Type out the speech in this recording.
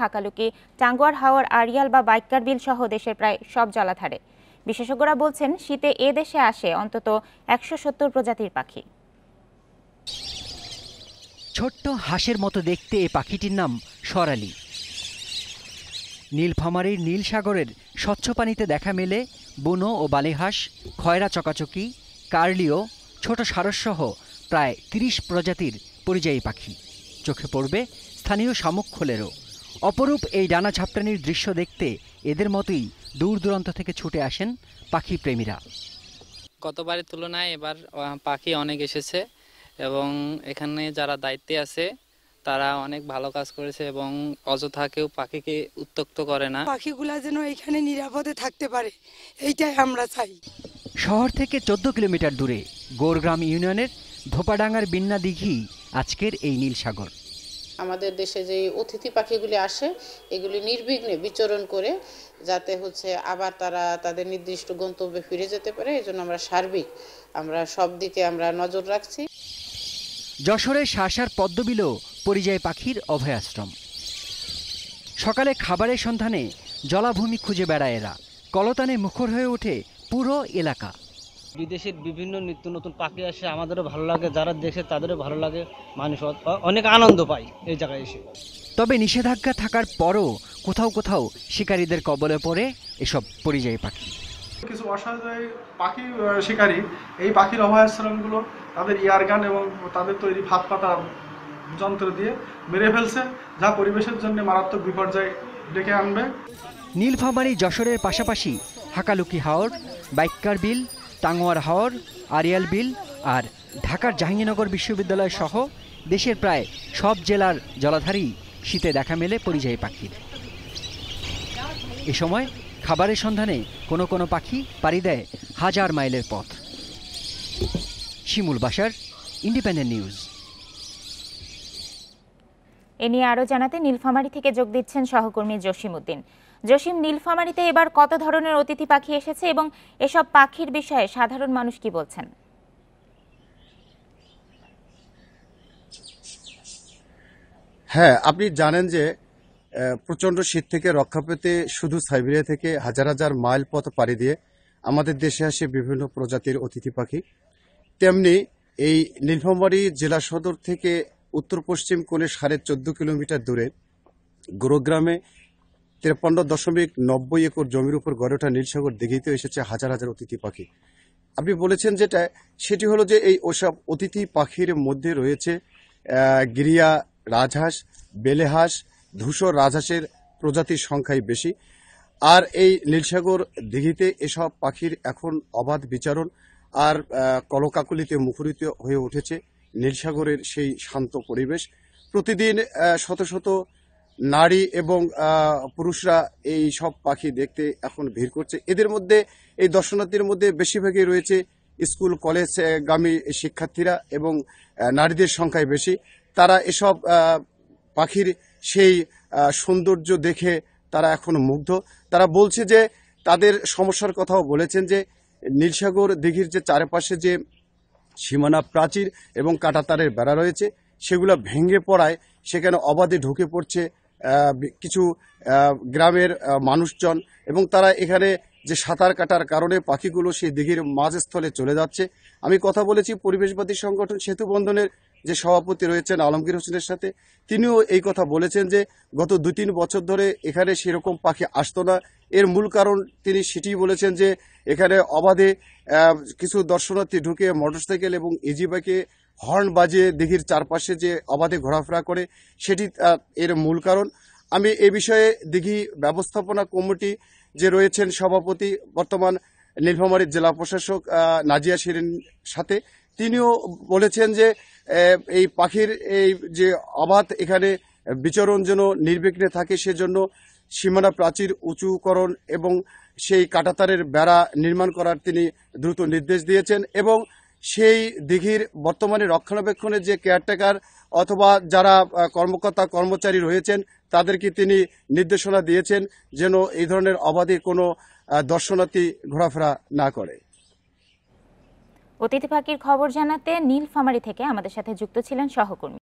হাকালুকি টাঙ্গুয়ার হাওয়ার আরিয়াল বা বাইকার বিল সহ দেশের প্রায় সব জলাধারে। বিশেষজ্ঞরা বলছেন, শীতে এ দেশে আসে অন্তত একশো সত্তর প্রজাতির পাখি। ছোট্ট হাঁসের মতো দেখতে এ পাখিটির নাম সরালি। নীলফামারীর নীল সাগরের স্বচ্ছ পানিতে দেখা মেলে বুনো ও বালিহাঁস খয়রা চকাচকি, কার্লিও, ছোট সারসসহ প্রায় তিরিশ প্রজাতির পরিযায়ী পাখি। চোখে পড়বে স্থানীয় শামুকখোলেরও অপরূপ এই ডানা ঝাপটানির দৃশ্য দেখতে এদের মতোই দূর দূরান্ত থেকে ছুটে আসেন পাখি প্রেমীরা। গতবারের তুলনায় এবার পাখি অনেক এসেছে এবং এখানে যারা দায়িত্বে আছে তারা অনেক ভালো কাজ করেছে এবং অযথা কেউ পাখিকে উত্তক্ত করে না। পাখিগুলা যেন এখানে নিরাপদে থাকতে পারে এইটাই আমরা চাই। শহর থেকে চোদ্দ কিলোমিটার দূরে গোরগ্রাম ইউনিয়নের ধোপাডাঙ্গার বিন্না দিঘি আজকের এই নীল সাগর আমাদের দেশে যে অতিথি পাখিগুলি আসে, এগুলি নির্বিঘ্নে বিচরণ করে যাতে হচ্ছে আবার তারা তাদের নির্দিষ্ট গন্তব্যে ফিরে যেতে পারে। এই জন্য আমরা সার্বিক আমরা সব দিকে আমরা নজর রাখছি। যশোরের শাসার পদ্মবিলও পরিযায়ী পাখির অভয়াশ্রম। সকালে খাবারের সন্ধানে জলাভূমি খুঁজে বেড়ায় এরা। কলতানে মুখর হয়ে ওঠে পুরো এলাকা। বিদেশের বিভিন্ন নিত্য নতুন পাখি আসে আমাদেরও ভালো লাগে যারা দেখে তাদেরও ভালো লাগে। মানুষ অনেক আনন্দ পায় এই জায়গায় এসে। তবে নিষেধাজ্ঞা থাকার পরও কোথাও কোথাও শিকারীদের কবলে পড়ে এসব পরিযায়ী পাখি। কিছু অসহায় পাখি শিকারী এই পাখির অভয়াশ্রমগুলো তাদের ইয়ারগান এবং তাদের তৈরি ভাত পাতা যন্ত্র দিয়ে মেরে ফেলছে যা পরিবেশের জন্য মারাত্মক বিপর্যয় ডেকে আনবে। নীলফামারী যশোরের পাশাপাশি হাকালুকি হাওর বাইক্কার বিল টাঙ্গুয়ার হাওর, আরিয়াল বিল আর ঢাকার জাহাঙ্গীরনগর বিশ্ববিদ্যালয় সহ দেশের প্রায় সব জেলার জলাধারেই শীতে দেখা মেলে পরিযায়ী পাখির। এ সময় খাবারের সন্ধানে কোনো কোনো পাখি পাড়ি দেয় হাজার মাইলের পথ। শিমুল বাসার ইন্ডিপেন্ডেন্ট নিউজ এ নিয়ে আরও জানাতে নীলফামারী থেকে যোগ দিচ্ছেন সহকর্মী জসিম উদ্দিন জসিম, নীলফামারীতে এবার কত ধরনের অতিথি পাখি এসেছে এবং এসব পাখির বিষয়ে সাধারণ মানুষ কি বলছেন? হ্যাঁ আপনি জানেন যে প্রচণ্ড শীত থেকে রক্ষা পেতে শুধু সাইবেরিয়া থেকে হাজার হাজার মাইল পথ পাড়ি দিয়ে আমাদের দেশে আসে বিভিন্ন প্রজাতির অতিথি পাখি। তেমনি এই নীলফামারী জেলা সদর থেকে উত্তর পশ্চিম কোণে সাড়ে চোদ্দ কিলোমিটার দূরে গুরুগ্রামে তেপান্ন দশমিক নব্বই একর জমির উপর গড়ে ওঠা নীলসাগর দিঘিতে এসেছে হাজার হাজার অতিথি পাখি। আপনি বলেছেন যেটা সেটি হলো যে এই ওসব অতিথি পাখির মধ্যে রয়েছে গিরিয়া রাজহাঁস, বেলেহাঁস, ধূসর রাজহাঁসের প্রজাতির সংখ্যাই বেশি। আর এই নীলসাগর দিঘিতে এসব পাখির এখন অবাধ বিচারণ আর কলকাকলিতে মুখরিত হয়ে উঠেছে। নীলসাগরের সেই শান্ত পরিবেশ। প্রতিদিন শত শত নারী এবং পুরুষরা এই সব পাখি দেখতে এখন ভিড় করছে। এদের মধ্যে, এই দর্শনার্থীর মধ্যে বেশিরভাগই রয়েছে স্কুল, কলেজ গামী শিক্ষার্থীরা এবং নারীদের সংখ্যায় বেশি। তারা এসব পাখির সেই সৌন্দর্য দেখে তারা এখন মুগ্ধ। তারা বলছে যে, তাদের সমস্যার কথাও বলেছেন যে, নীলসাগর দিঘির যে চারপাশে যে সীমানা প্রাচীর এবং কাটাতারের বেড়া রয়েছে। সেগুলো ভেঙে পড়ায় সেখানে অবাধে ঢুকে পড়ছে কিছু গ্রামের মানুষজন এবং তারা এখানে যে সাঁতার কাটার কারণে পাখিগুলো সেই দিঘির মাঝস্থলে চলে যাচ্ছে। আমি কথা বলেছি পরিবেশবাদী সংগঠন সেতু বন্ধনের যে সভাপতি রয়েছেন আলমগীর হোসেনের সাথে, তিনিও এই কথা বলেছেন যে গত দুই তিন বছর ধরে এখানে সেরকম পাখি আসতো না। এর মূল কারণ তিনি সেটি বলেছেন যে এখানে অবাধে কিছু দর্শনার্থী ঢুকে মোটরসাইকেল এবং ইজি বাইকে হর্ন বাজিয়ে দিঘির চারপাশে যে অবাধে ঘোরাফেরা করে, সেটি এর মূল কারণ। আমি এ বিষয়ে দিঘি ব্যবস্থাপনা কমিটি যে রয়েছেন সভাপতি, বর্তমান নীলফামারীর জেলা প্রশাসক নাজিয়া শিরিন সাথে তিনিও বলেছেন যে এই পাখির এই যে অবাধ এখানে বিচরণ যেন নির্বিঘ্নে থাকে, সেজন্য সীমানা প্রাচীর উঁচুকরণ এবং সেই কাটাতারের বেড়া নির্মাণ করার তিনি দ্রুত নির্দেশ দিয়েছেন এবং সেই দিঘির বর্তমানে রক্ষণাবেক্ষণের যে কেয়ারটেকার অথবা যারা কর্মকর্তা, কর্মচারী রয়েছেন, তাদেরকে তিনি নির্দেশনা দিয়েছেন যেন এই ধরনের অবাধে কোনো দর্শনার্থী ঘোরাফেরা না করে। অতিথি পাখির খবর জানাতে নীলফামারী থেকে আমাদের সাথে যুক্ত ছিলেন সহকর্মী।